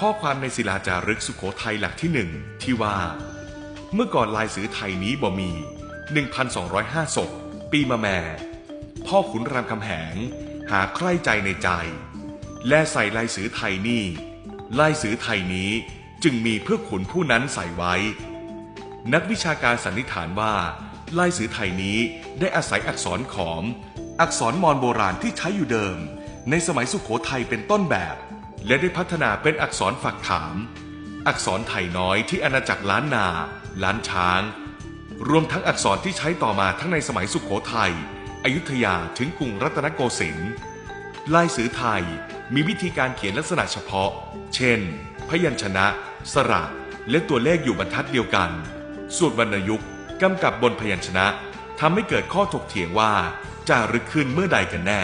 ข้อความในศิลาจารึกสุโขทัยหลักที่หนึ่งที่ว่า เมื่อก่อนลายสือไทยนี้บ่มี 1,205ศพปีมะแม่ พ่อขุนรามคำแหง หาใคร่ใจในใจ และใส่ลายสือไทยนี่ลายสือไทยนี้จึงมีเพื่อขุนผู้นั้นใส่ไว้ นักวิชาการสันนิษฐานว่าลายสือไทยนี้ได้อาศัยอักษรขอม อักษรมอญโบราณที่ใช้อยู่เดิม ในสมัยสุขโขทัยเป็นต้นแบบ และได้พัฒนาเป็นอักษรฝักถาม อักษรไทยน้อยที่อาณาจักรล้านนา ล้านช้าง รวมทั้งอักษรที่ใช้ต่อมาทั้งในสมัยสุขโขทัยอยุธยาถึงกรุงรัตนโกสินทร์ลายสือไทยมีวิธีการเขียนลักษณะเฉพาะ เช่น พยัญชนะ สระ และตัวเลขอยู่บรรทัดเดียวกัน ส่วนวรรณยุกต์กำกับบนพยัญชนะทำให้เกิดข้อถกเถียงว่าจารึกขึ้นเมื่อใดกันแน่